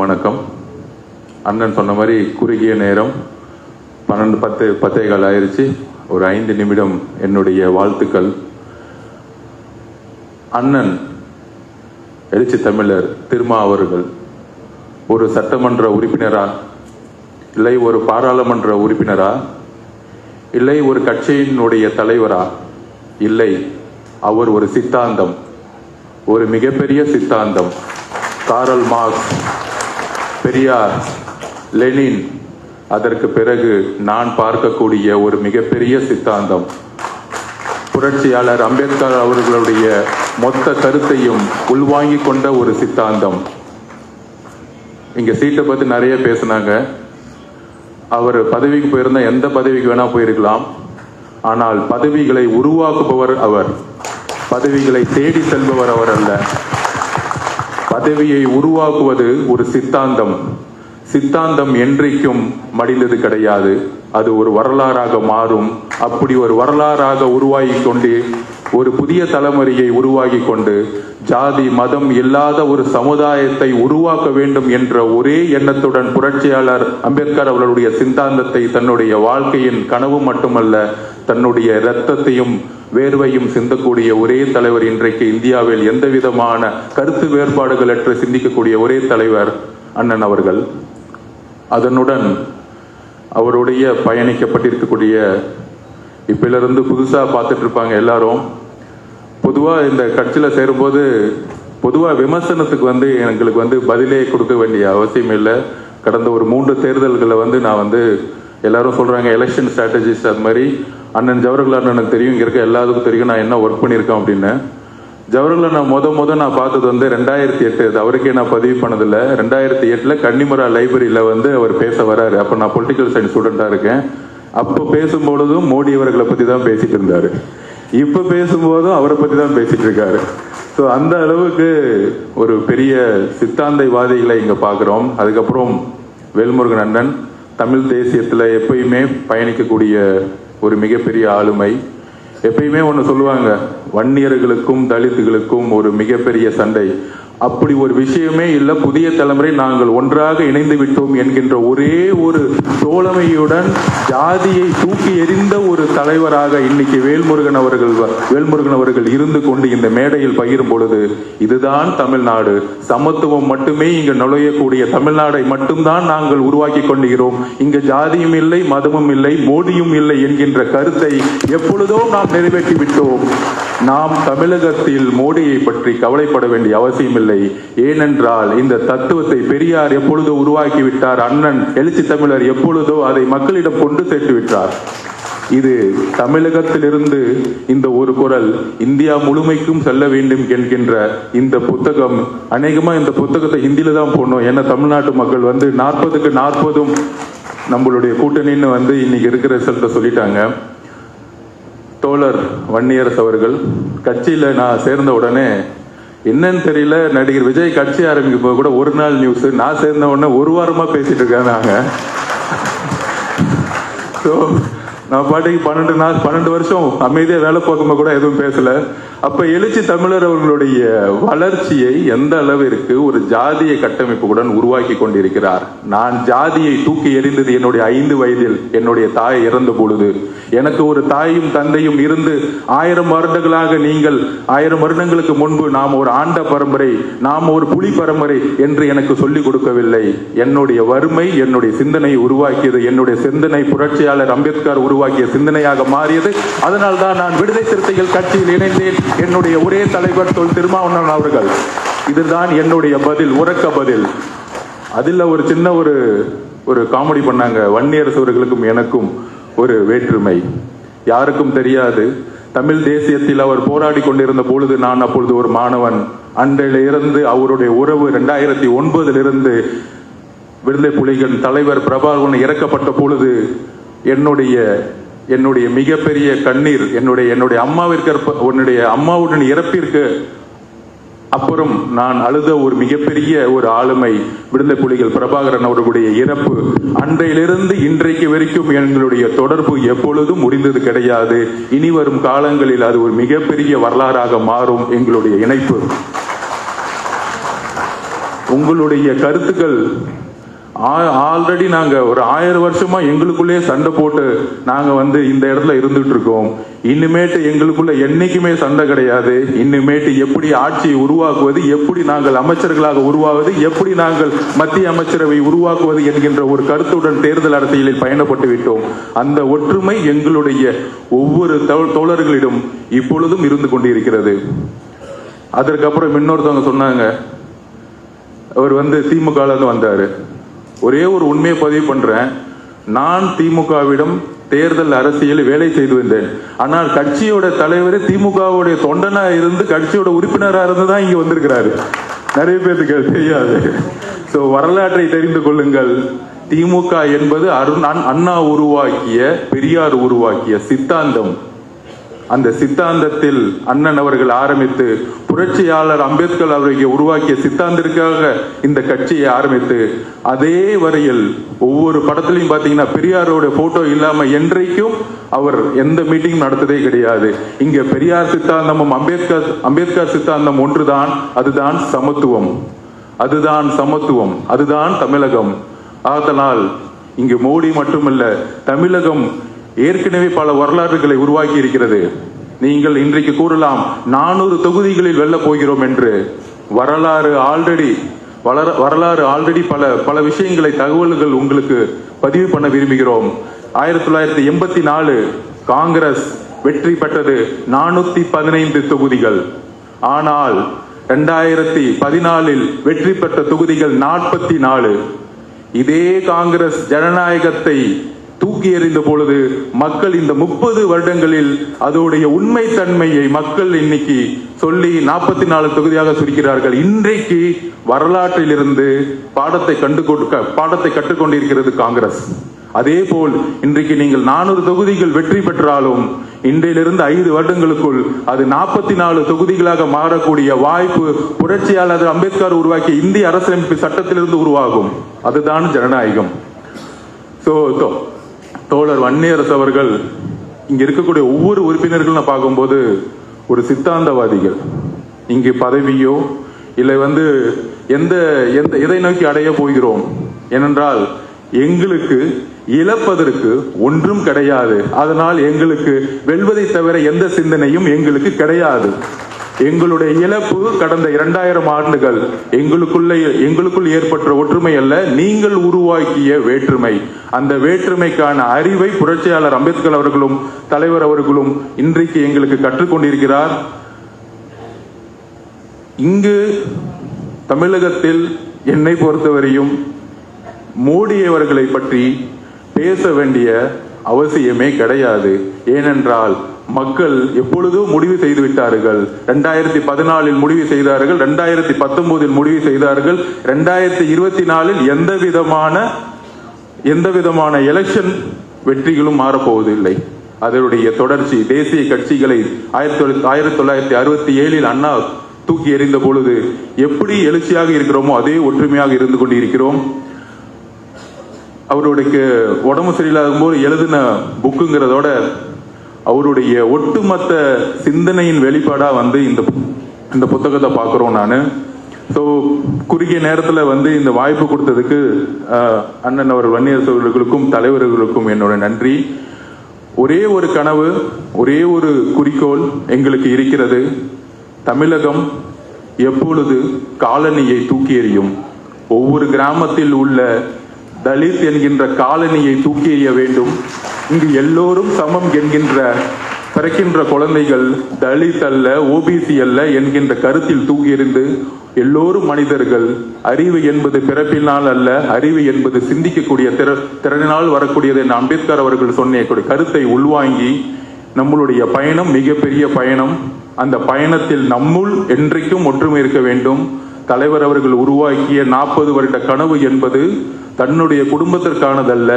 வணக்கம். அண்ணன் சொன்ன மாதிரி குறுகிய நேரம் பன்னெண்டு பத்து பத்தே கால் ஆயிருச்சு. ஒரு ஐந்து நிமிடம் என்னுடைய வாழ்த்துக்கள். அண்ணன் எழுச்சி தமிழர் திருமா அவர்கள் ஒரு சட்டமன்ற உறுப்பினரா? இல்லை ஒரு பாராளுமன்ற உறுப்பினரா? இல்லை ஒரு கட்சியினுடைய தலைவரா? இல்லை அவர் ஒரு சித்தாந்தம் ஒரு மிகப்பெரிய சித்தாந்தம். Karl Marx Periyar Lenin. அதற்கு பிறகு நான் பார்க்கக்கூடிய ஒரு மிகப்பெரிய சித்தாந்தம். புரட்சியாளர் அம்பேத்கர் அவர்களுடைய மொத்த கருத்தையும் உள்வாங்கிக் கொண்ட ஒரு சித்தாந்தம். இங்கே சீட்டை பற்றி நிறைய பேசினாங்க. அவர் பதவிக்கு போயிருந்தால் எந்த பதவிக்கு வேணால் போயிருக்கலாம். ஆனால் பதவிகளை உருவாக்குபவர் அவர். பதவிகளை தேடி செல்பவர் அவர் அல்ல. பதவியை உருவாக்குவது ஒரு சித்தாந்தம். சித்தாந்தம் என்றைக்கும் மடிந்தது கிடையாது. அது ஒரு வரலாறாக மாறும். அப்படி ஒரு வரலாறாக உருவாகி கொண்டு ஒரு புதிய தலைமுறையை உருவாகி கொண்டு ஜாதி மதம் இல்லாத ஒரு சமுதாயத்தை உருவாக்க வேண்டும் என்ற ஒரே எண்ணத்துடன் புரட்சியாளர் அம்பேத்கர் அவர்களுடைய சிந்தாந்தத்தை தன்னுடைய வாழ்க்கையின் கனவு மட்டுமல்ல தன்னுடைய இரத்தத்தையும் வேர்வையும் சிந்தக்கூடிய ஒரே தலைவர் இன்றைக்கு இந்தியாவில் எந்த விதமான கருத்து வேறுபாடுகளற்று சிந்திக்கக்கூடிய ஒரே தலைவர் அண்ணன் அவர்கள். அதனுடன் அவருடைய பயணிக்கப்பட்டிருக்கக்கூடிய இப்பிலிருந்து புதுசாக பார்த்துட்டு இருப்பாங்க எல்லாரும். பொதுவாக இந்த கட்சியில் சேரும்போது பொதுவாக விமர்சனத்துக்கு வந்து எங்களுக்கு வந்து பதிலே கொடுக்க வேண்டிய அவசியம் இல்லை. கடந்த ஒரு மூன்று தேர்தல்களில் வந்து நான் வந்து எல்லாரும் சொல்கிறாங்க எலெக்ஷன் ஸ்ட்ராட்டஜிஸ் அது மாதிரி. அண்ணன் ஜவஹர்லால் அண்ணனுக்கு தெரியும் இங்கே இருக்க எல்லாத்துக்கும் தெரியும் நான் என்ன ஒர்க் பண்ணியிருக்கேன் அப்படின்னு. ஜவஹர்லால் நான் முத முத நான் பார்த்தது வந்து ரெண்டாயிரத்தி எட்டு அது அவருக்கே நான் பதிவு பண்ணதில்ல. ரெண்டாயிரத்தி எட்டில் கன்னிமரா லைப்ரரியில் வந்து அவர் பேச வராரு. அப்போ நான் பொலிட்டிக்கல் சயின்ஸ் ஸ்டூடெண்ட்டாக இருக்கேன். அப்போ பேசும்பொழுதும் மோடி அவர்களை பற்றி தான் பேசிட்டு இருந்தார். இப்போ பேசும்போதும் அவரை பற்றி தான் பேசிகிட்டு இருக்காரு ஸோ அந்த அளவுக்கு ஒரு பெரிய சித்தாந்தவாதிகளை இங்கே பார்க்குறோம் அதுக்கப்புறம் வேல்முருகன் அண்ணன் தமிழ் தேசியத்தில் எப்பயுமே பயணிக்கக்கூடிய ஒரு மிகப்பெரிய ஆளுமை. எப்பயுமே ஒன்று சொல்லுவாங்க வன்னியர்களுக்கும் தலித்துகளுக்கும் ஒரு மிகப்பெரிய சண்டை. அப்படி ஒரு விஷயமே இல்லை. புதிய தலைமுறை நாங்கள் ஒன்றாக இணைந்து விட்டோம் என்கின்ற ஒரே ஒரு தோழமையுடன் ஜாதியை தூக்கி எறிந்த ஒரு தலைவராக இன்னைக்கு வேல்முருகன் அவர்கள் வ- வேல்முருகன் அவர்கள் இருந்து கொண்டு இந்த மேடையில் பகிரும் பொழுது இதுதான் தமிழ்நாடு. சமத்துவம் மட்டுமே இங்கு நுழையக்கூடிய தமிழ்நாடை மட்டும்தான் நாங்கள் உருவாக்கி கொண்டுகிறோம் இங்கு ஜாதியும் இல்லை மதமும் இல்லை மோடியும் இல்லை என்கின்ற கருத்தை எப்பொழுதோ நாம் நிறைவேற்றி விட்டோம். நாம் தமிழகத்தில் மோடியை பற்றி கவலைப்பட வேண்டிய அவசியம் இல்லை ஏனென்றால் இந்த தத்துவத்தை பெரியார் எப்பொழுதோ உருவாக்கி விட்டார் அண்ணன் எழுச்சி தமிழர் எப்பொழுதோ அதை மக்களிடம் கொண்டு சேர்த்து விட்டார். இது தமிழகத்திலிருந்து இந்த ஒரு குரல் இந்தியா முழுமைக்கும் செல்ல வேண்டும் என்கின்ற இந்த புத்தகம். அநேகமா இந்த புத்தகத்தை ஹிந்தியில தான் போடணும். ஏன்னா தமிழ்நாட்டு மக்கள் வந்து நாற்பதுக்கு நாற்பதும் நம்மளுடைய கூட்டணின்னு வந்து இன்னைக்கு இருக்கிற ரிசல்ட்டை சொல்லிட்டாங்க. தோழர் வன்னியரசு அவர்கள் கட்சியில் நான் சேர்ந்த உடனே என்னன்னு தெரியல நடிகர் விஜய் கட்சி ஆரம்பிக்கும் போது கூட ஒரு நாள் நியூஸ் நான் சேர்ந்த உடனே ஒரு வாரமாக பேசிட்டு இருக்கேன் நாங்கள் ஸோ நான் பாட்டுக்கு பன்னெண்டு நாள் பன்னெண்டு வருஷம் அமைதியாக வேலை பார்க்கும்போது கூட எதுவும் பேசல. அப்ப எழுச்சி தமிழர் அவர்களுடைய வளர்ச்சியை எந்த அளவிற்கு ஒரு ஜாதிய கட்டமைப்புடன் உருவாக்கி கொண்டிருக்கிறார்? நான் ஜாதியை தூக்கி எறிந்தது என்னுடைய ஐந்து வயதில் என்னுடைய தாய் இறந்த பொழுது. எனக்கு ஒரு தாயும் தந்தையும் இருந்து ஆயிரம் வருடங்களாக நீங்கள் ஆயிரம் வருடங்களுக்கு முன்பு நாம் ஒரு ஆண்ட பரம்பரை நாம் ஒரு புலி பரம்பரை என்று எனக்கு சொல்லிக் கொடுக்கவில்லை. என்னுடைய வறுமை என்னுடைய சிந்தனை உருவாக்கியது. என்னுடைய சிந்தனை புரட்சியாளர் அம்பேத்கர் உருவாக்கிய சிந்தனையாக மாறியது. அதனால் தான் நான் விடுதலை சிறுத்தைகள் கட்சியில் இணைந்தேன். என்னுடைய ஒரே தலைவர் தொல் திருமாவளவன் அவர்கள். இதுதான் என்னுடைய பதில் உறக்க பதில். அதில் ஒரு சின்ன ஒரு ஒரு காமெடி பண்ணாங்க. வன்னியரசவர்களுக்கும் எனக்கும் ஒரு வேற்றுமை. யாருக்கும் தெரியாது. தமிழ் தேசியத்தில் அவர் போராடி கொண்டிருந்த பொழுது நான் அப்பொழுது ஒரு மாணவன். அன்றிலிருந்து அவருடைய உறவு ரெண்டாயிரத்தி ஒன்பதிலிருந்து விடுதலை புலிகள் தலைவர் பிரபாகரன் இறக்கப்பட்ட பொழுது என்னுடைய என்னுடைய மிகப்பெரிய கண்ணீர் என்னுடைய என்னுடைய அம்மாவிற்கு உன்னுடைய அம்மாவுடன் இறப்பிற்கு அப்புறம் நான் அழுத ஒரு மிகப்பெரிய ஒரு ஆளுமை விடுதலை புலிகள் பிரபாகரன் அவர்களுடைய இறப்பு அன்றையிலிருந்து இன்றைக்கு வரைக்கும் எங்களுடைய தொடர்பு எப்பொழுதும் முடிந்தது கிடையாது. இனி வரும் காலங்களில் அது ஒரு மிகப்பெரிய வரலாறாக மாறும் எங்களுடைய இணைப்பு. உங்களுடைய கருத்துக்கள் ஆல்ரெடி நாங்கள் ஒரு ஆயிரம் வருஷமா எங்களுக்குள்ளே சண்டை போட்டு நாங்கள் வந்து இந்த இடத்துல இருந்துட்டு இருக்கோம். இனிமேட்டு எங்களுக்குள்ள என்னைக்குமே சண்டை கிடையாது. இனிமேட்டு எப்படி ஆட்சியை உருவாக்குவது எப்படி நாங்கள் அமைச்சர்களாக உருவாவது எப்படி நாங்கள் மத்திய அமைச்சரவை உருவாக்குவது என்கின்ற ஒரு கருத்துடன் தேர்தல் அரசியலில் பயணப்பட்டு விட்டோம். அந்த ஒற்றுமை எங்களுடைய ஒவ்வொரு தோழர்களிடம் இப்பொழுதும் இருந்து கொண்டிருக்கிறது. அதற்கப்புறம் இன்னொருத்தவங்க சொன்னாங்க. அவர் வந்து திமுக ல வந்தாரு. ஒரே ஒரு உண்மையை பதிவு பண்றேன். நான் திமுகவிடம் தேர்தல் அரசியல் வேலை செய்து வந்தேன். ஆனால் கட்சியோட தலைவர் திமுகவுடைய தொண்டனா இருந்து கட்சியோட உறுப்பினராக இருந்து தான் இங்க வந்திருக்கிறாரு. நிறைய பேருக்கு தெரியாது. ஸோ வரலாற்றை தெரிந்து கொள்ளுங்கள். திமுக என்பது அருண் அண்ணா உருவாக்கிய பெரியார் உருவாக்கிய சித்தாந்தம். அந்த சித்தாந்தத்தில் அண்ணன் அவர்கள் ஆரம்பித்து புரட்சியாளர் அம்பேத்கர் அவர்கள் உருவாக்கிய சித்தாந்திற்காக இந்த கட்சியை ஆரம்பித்து அதே வரையில் ஒவ்வொரு படத்திலையும் பார்த்தீங்கன்னா பெரியாரோட போட்டோ இல்லாமல் என்றைக்கும் அவர் எந்த மீட்டிங் நடத்ததே கிடையாது. இங்கே பெரியார் சித்தாந்தமும் அம்பேத்கர் அம்பேத்கர் சித்தாந்தம் ஒன்றுதான் அதுதான் சமத்துவம். அதுதான் சமத்துவம் அதுதான் தமிழகம். அதனால் இங்கு மோடி மட்டுமல்ல தமிழகம் ஏற்கனவே பல வரலாறுகளை உருவாக்கி இருக்கிறது. நீங்கள் இன்றைக்கு கூறலாம் நானூறு தொகுதிகளில் வெல்ல போகிறோம் என்று. வரலாறு ஆல்ரெடி வளர வரலாறு ஆல்ரெடி பல பல விஷயங்களை தகவல்கள் உங்களுக்கு பதிவு பண்ண விரும்புகிறோம். ஆயிரத்தி தொள்ளாயிரத்தி எண்பத்தி நாலு காங்கிரஸ் வெற்றி பெற்றது நானூத்தி பதினைந்து தொகுதிகள். ஆனால் இரண்டாயிரத்தி பதினாலில் வெற்றி பெற்ற தொகுதிகள் நாற்பத்தி நாலு இதே காங்கிரஸ் ஜனநாயகத்தை தூக்கி எறிந்த பொழுது மக்கள் இந்த முப்பது வருடங்களில் அதோடைய உண்மை தன்மையை மக்கள் இன்னைக்கு சொல்லி நாற்பத்தி நாலு தொகுதியாக சுருக்கிறார்கள். இன்றைக்கு வரலாற்றிலிருந்து பாடத்தை கண்டு கொடுக்க பாடத்தை கற்றுக்கொண்டிருக்கிறது காங்கிரஸ். அதே போல் இன்றைக்கு நீங்கள் நானூறு தொகுதிகள் வெற்றி பெற்றாலும் இன்றையிலிருந்து ஐந்து வருடங்களுக்குள் அது நாற்பத்தி நாலு தொகுதிகளாக மாறக்கூடிய வாய்ப்பு புரட்சியாளர் அம்பேத்கர் உருவாக்கிய இந்திய அரசியலமைப்பு சட்டத்திலிருந்து உருவாகும். அதுதான் ஜனநாயகம். ஸோ தோழர் வன்னியரசு அவர்கள் இங்க இருக்கக்கூடிய ஒவ்வொரு உறுப்பினர்கள் பார்க்கும்போது ஒரு சித்தாந்தவாதிகள். இங்கு பதவியோ இல்லை வந்து எந்த எந்த எதை நோக்கி அடைய போகிறோம்? ஏனென்றால் எங்களுக்கு இழப்பதற்கு ஒன்றும் கிடையாது. அதனால் எங்களுக்கு வெல்வதை தவிர எந்த சிந்தனையும் எங்களுக்கு கிடையாது. எங்களுடைய இழப்பு கடந்த இரண்டாயிரம் ஆண்டுகள் எங்களுக்குள்ள எங்களுக்குள் ஏற்பட்ட ஒற்றுமை அல்ல நீங்கள் உருவாக்கிய வேற்றுமை. அந்த வேற்றுமைக்கான அறிவை புரட்சியாளர் அம்பேத்கர் அவர்களும் தலைவர் அவர்களும் இன்றைக்கு எங்களுக்கு கற்றுக்கொண்டிருக்கிறார். இங்கு தமிழகத்தில் என்னை பொறுத்தவரையும் மோடி அவர்களை பற்றி பேச வேண்டிய அவசியமே கிடையாது. ஏனென்றால் மக்கள் எப்பொழுதும் முடிவு செய்து விட்டார்கள். ரெண்டாயிரத்தி பதினாலில் முடிவு செய்தார்கள். ரெண்டாயிரத்தி பத்தொன்பதில் முடிவு செய்தார்கள். ரெண்டாயிரத்தி இருபத்தி நாலில் எந்த விதமான எந்த விதமான எலெக்ஷன் வெற்றிகளும் மாறப்போவதில்லை. அதனுடைய தொடர்ச்சி தேசிய கட்சிகளை ஆயிரத்தி தொள்ளாயிரத்தி ஆயிரத்தி தொள்ளாயிரத்தி அறுபத்தி ஏழில் அண்ணா தூக்கி எறிந்த பொழுது எப்படி எழுச்சியாக இருக்கிறோமோ அதே ஒற்றுமையாக இருந்து கொண்டிருக்கிறோம். அவருடைய உடம்பு சரியில்லாத போது எழுதின புக்குங்கிறதோட அவருடைய ஒட்டுமொத்த சிந்தனையின் வெளிப்பாடா வந்து இந்த இந்த புத்தகத்தை பார்க்குறோம் நான். ஸோ குறுகிய நேரத்தில் வந்து இந்த வாய்ப்பு கொடுத்ததுக்கு அண்ணன் அவர் வன்னியர்களுக்கும் தலைவர்களுக்கும் என்னோட நன்றி. ஒரே ஒரு கனவு ஒரே ஒரு குறிக்கோள் எங்களுக்கு இருக்கிறது. தமிழகம் எப்பொழுது காலனியை தூக்கி எறியும்? ஒவ்வொரு கிராமத்தில் உள்ள தலித் என்கின்ற காலனியை தூக்கி எறிய வேண்டும். இங்கு எல்லோரும் சமம் என்கின்ற பிறக்கின்ற குழந்தைகள் தலித் அல்ல ஓபிசி அல்ல என்கின்ற கருத்தில் தூங்கியிருந்து எல்லோரும் மனிதர்கள் அறிவு என்பது பிறப்பினால் அல்ல அறிவு என்பது சிந்திக்கக்கூடிய திற திறனினால் வரக்கூடியது என்று அம்பேத்கர் அவர்கள் சொன்ன கருத்தை உள்வாங்கி நம்மளுடைய பயணம் மிகப்பெரிய பயணம். அந்த பயணத்தில் நம்முள் என்றைக்கும் ஒற்றுமை இருக்க வேண்டும். தலைவர் அவர்கள் உருவாக்கிய நாற்பது வருட கனவு என்பது தன்னுடைய குடும்பத்திற்கானதல்ல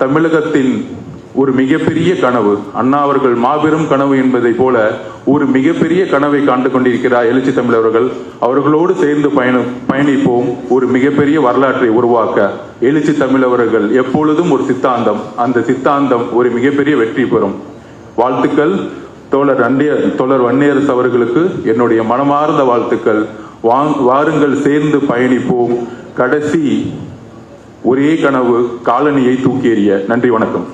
தமிழகத்தின் ஒரு மிகப்பெரிய கனவு. அண்ணா அவர்கள் மாபெரும் கனவு என்பதை போல ஒரு மிகப்பெரிய கனவை காண்டு கொண்டிருக்கிறார் எழுச்சி தமிழர்கள் அவர்களோடு சேர்ந்து பயணம் பயணிப்போம். ஒரு மிகப்பெரிய வரலாற்றை உருவாக்க எழுச்சி தமிழவர்கள் எப்பொழுதும் ஒரு சித்தாந்தம். அந்த சித்தாந்தம் ஒரு மிகப்பெரிய வெற்றி பெறும். வாழ்த்துக்கள். தோழர் அண்டிய தோழர் வன்னியரசு அவர்களுக்கு என்னுடைய மனமார்ந்த வாழ்த்துக்கள். வாருங்கள் சேர்ந்து பயணிப்போம். கடைசி ஒரே கனவு காலனியை தூக்கி எறிய. நன்றி வணக்கம்.